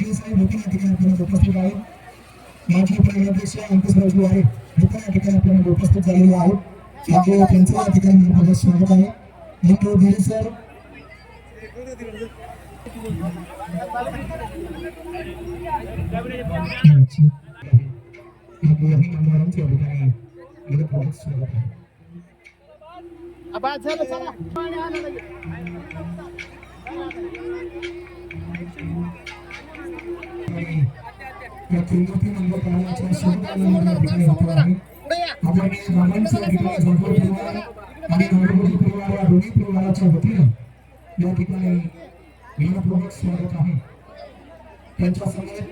वकील साहेब देखील या ठिकाणी आपल्याला उपस्थित आहेत माजी प्रदेश अंकुश राजू आहेत. हे पण या ठिकाणी आपल्याला उपस्थित झालेले आहेत. आपले त्यांचं या ठिकाणी मनपूर्वक स्वागत आहे. यू गिरीश सर. आपल्याही मान्यवरांचं या ठिकाणी मनपूर्वक स्वागत आहे. बाद झालं चला. त्रिमूर्ती मंदिर कार्यालयाच्या शुभकार्यामध्ये या ठिकाणी होतो आहे आपल्याकडे बाबांचं या ठिकाणी झोपड परिवार आणि नवरदेव परिवार या दोन्ही परिवाराच्या वतीनं या ठिकाणी मनपूर्वक स्वागत आहे त्यांच्यासमोर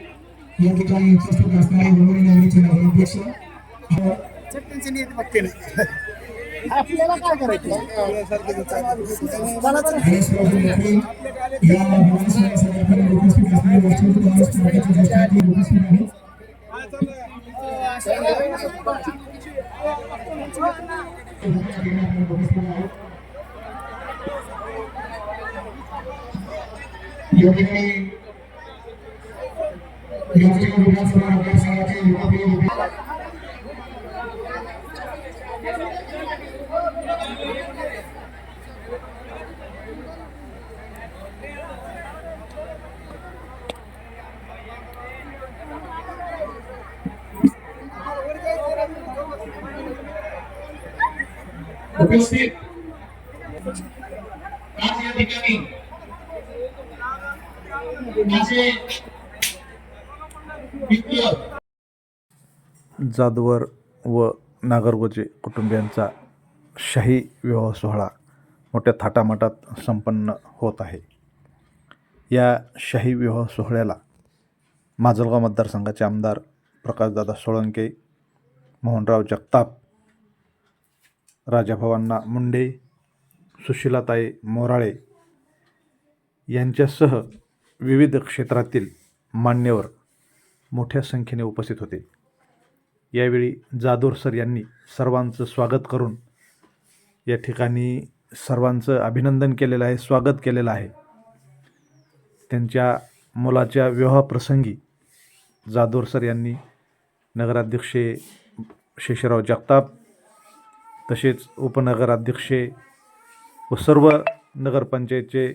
या ठिकाणी उपस्थित असणारे मुंबई नगरीचे नगराध्यक्ष चटणीचे नीट बघते आपल्याला काय करायचं मलाच गणेश बाबू मोकळे या उपस्थित आज या ठिकाणी माझे मित्र जाधवर व नागरगोजे कुटुंबियांचा शाही विवाह सोहळा मोठ्या थाटामाटात संपन्न होत आहे. या शाही विवाह सोहळ्याला माजलगाव मतदारसंघाचे आमदार प्रकाशदादा सोळंके मोहनराव जगताप राजाभावांना मुंडे सुशीलाताई मोराळे यांच्यासह विविध क्षेत्रातील मान्यवर मोठ्या संख्येने उपस्थित होते. यावेळी जादोर सर यांनी सर्वांचं स्वागत करून या ठिकाणी सर्वांचं अभिनंदन केलेलं आहे स्वागत केलेलं आहे. त्यांच्या मुलाच्या विवाहप्रसंगी जादोर सर यांनी नगराध्यक्षे शेषराव जगताप तसेच उपनगराध्यक्षे व सर्व नगरपंचायतचे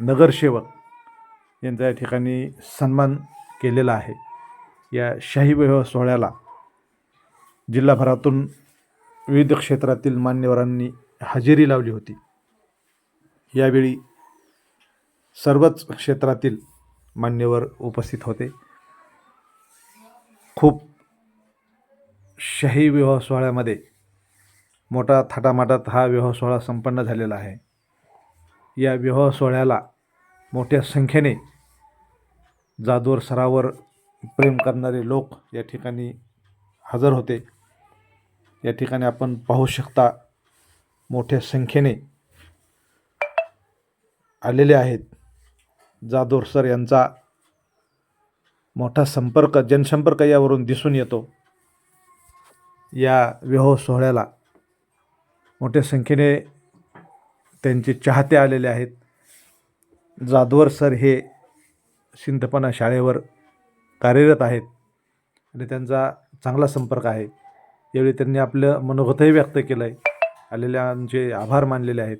नगरसेवक यांचा या ठिकाणी सन्मान केलेला आहे. या शाही विवाह सोहळ्याला जिल्हाभरातून विविध क्षेत्रातील मान्यवरांनी हजेरी लावली होती. यावेळी सर्वच क्षेत्रातील मान्यवर उपस्थित होते. खूप शाही विवाह सोहळ्यामध्ये मोठा थाटामाटात हा विवाह सोहळा संपन्न झालेला आहे. या विवाह सोहळ्याला मोठ्या संख्येने जादूर सरावर प्रेम करणारे लोक या ठिकाणी हजर होते. या ठिकाणी आपण पाहू शकता मोठ्या संख्येने आलेले आहेत. जादूर सर यांचा मोठा संपर्क जनसंपर्क यावरून दिसून येतो. या विवाह सोहळ्याला मोठ्या संख्येने त्यांचे चाहते आलेले आहेत. जादवर सर हे सिंधपणा शाळेवर कार्यरत आहेत आणि त्यांचा चांगला संपर्क आहे. यावेळी त्यांनी आपलं मनोगतही व्यक्त केलं आहे आलेल्यांचे आभार मानलेले आहेत.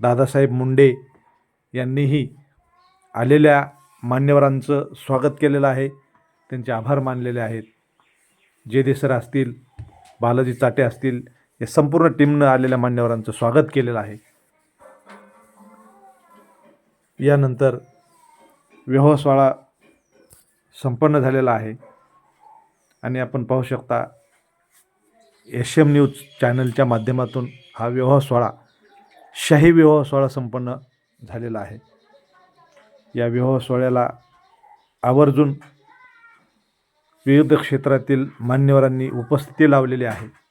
दादासाहेब मुंडे यांनीही आलेल्या मान्यवरांचं स्वागत केलेलं आहे. त्यांचे आभार मानलेले आहेत. जे देसर असतील बालाजी चाटे असतील या संपूर्ण टीमनं आलेल्या मान्यवरांचं स्वागत केलेलं आहे. यानंतर विवाह संपन्न झालेला आहे. आणि आपण पाहू शकता एश एम न्यूज चॅनलच्या माध्यमातून हा विवाह सोहळा शाही विवाह सोहळा संपन्न झालेला आहे. या विवाह सोहळ्याला आवर्जून विविध क्षेत्रातील मान्यवरांनी उपस्थिती लावलेली आहे.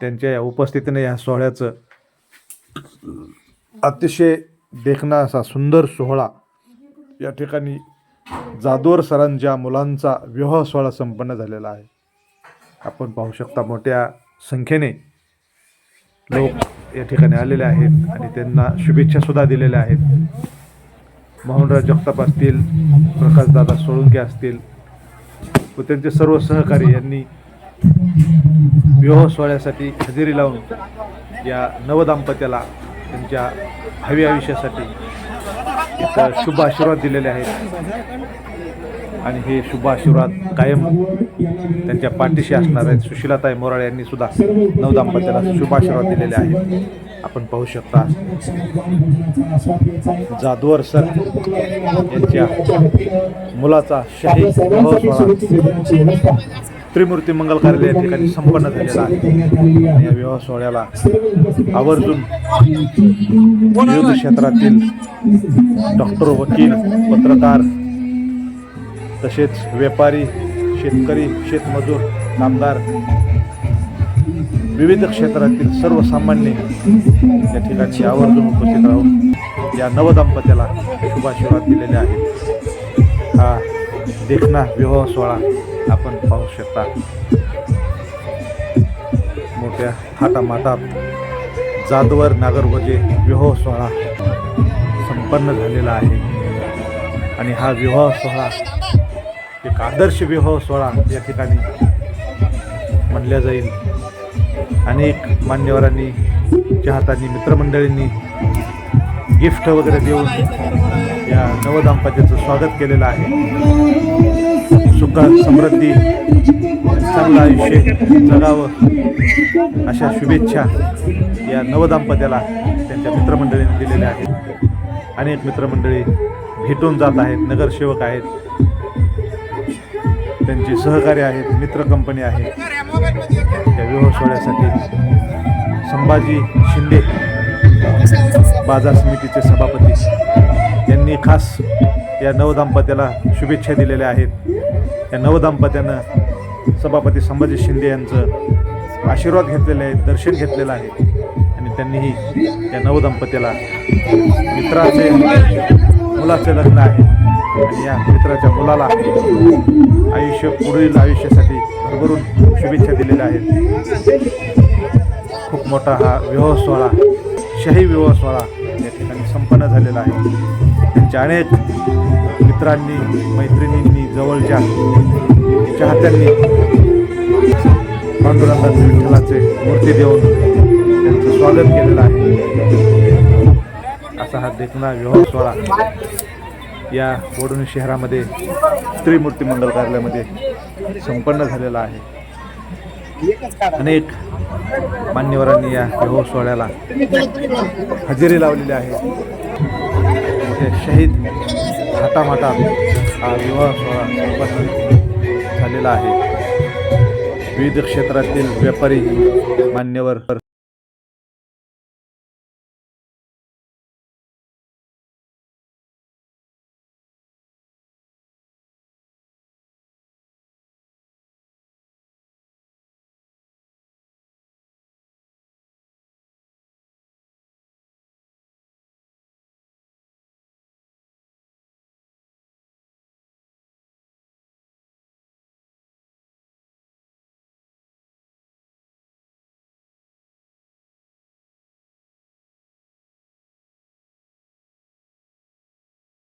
त्यांच्या या उपस्थितीने या सोहळ्याचं अतिशय देखणा असा सुंदर सोहळा या ठिकाणी जादोर सरांच्या मुलांचा विवाह सोहळा संपन्न झालेला आहे. आपण पाहू शकता मोठ्या संख्येने लोक या ठिकाणी आलेले आहेत आणि त्यांना शुभेच्छासुद्धा दिलेल्या आहेत. मोहनराव जगताप असतील प्रकाशदादा सोळुंके असतील व त्यांचे सर्व सहकारी यांनी विवाह सोहळ्यासाठी हजेरी लावून या नवदाम्पत्याला त्यांच्या भावी आयुष्यासाठी एक शुभ आशीर्वाद दिलेले आहेत. आणि हे शुभ आशीर्वाद कायम त्यांच्या पाठीशी असणार आहेत. सुशीलाताई मोराळे यांनी सुद्धा नवदाम्पत्याला शुभ आशीर्वाद दिलेले आहेत. आपण पाहू शकता जादवर सर यांच्या मुलाचा शाही त्रिमूर्ती मंगल कार्यालय या ठिकाणी संपन्न झालेला आहे. आणि या विवाह सोहळ्याला आवर्जून विविध क्षेत्रातील डॉक्टर वकील पत्रकार तसेच व्यापारी शेतकरी शेतमजूर कामगार विविध क्षेत्रातील सर्वसामान्य या ठिकाणी आवर्जून उपस्थित राहून या नवदंपत्याला शुभाशीर्वाद दिलेले आहेत. हा देखणा विवाह सोहळा आपण पाहू शकता. मोठ्या थाटामाटात जादवर नागरवजे विवाह सोहळा संपन्न झालेला आहे. आणि हा विवाह सोहळा एक आदर्श विवाह सोहळा या ठिकाणी म्हणल्या जाईल. अनेक मान्यवरांनी चाहतांनी मित्रमंडळींनी गिफ्ट वगैरे देऊन या नवदाम्पत्याचं स्वागत केलेलं आहे. सुख समृद्धी चांगलं आयुष्य जगावं अशा शुभेच्छा या नवदाम्पत्याला त्यांच्या मित्रमंडळींनी दिलेल्या आहेत. अनेक मित्रमंडळी भेटून जात आहेत नगरसेवक आहेत. त्यांचे सहकारी आहेत मित्र कंपनी आहे. त्या विवाह सोहळ्यासाठी संभाजी शिंदे बाजार समितीचे सभापती यांनी खास या नवदाम्पत्याला शुभेच्छा दिलेल्या आहेत. या नवदाम्पत्यानं सभापती संभाजी शिंदे यांचं आशीर्वाद घेतलेले आहेत दर्शन घेतलेलं आहे. आणि त्यांनीही या नवदाम्पत्याला मित्राचे मुलाचे लग्न आहे. आणि या मित्राच्या मुलाला आयुष्य पुढील आयुष्यासाठी भरभरून शुभेच्छा दिलेल्या आहेत. खूप मोठा हा विवाह सोहळा शाही विवाह सोहळा या ठिकाणी संपन्न झालेला आहे. त्यांच्या अनेक मित्रांनी मैत्रिणींनी जवळच्या चाहत्यांनी पांडुरंगाचे विठ्ठलाचे मूर्ती देऊन त्यांचं स्वागत केलेलं आहे. असा हा देखणा विवाह सोहळा या बोडोनी शहरामध्ये त्रिमूर्ती मंडळ कार्यालयामध्ये संपन्न झालेला आहे. अनेक मान्यवरांनी या विवाह सोहळ्याला हजेरी लावलेली आहे. मोठे शहीद थाटामाटात हा विवाह सोहळा संपन्न झालेला आहे. विविध क्षेत्रातील व्यापारी मान्यवर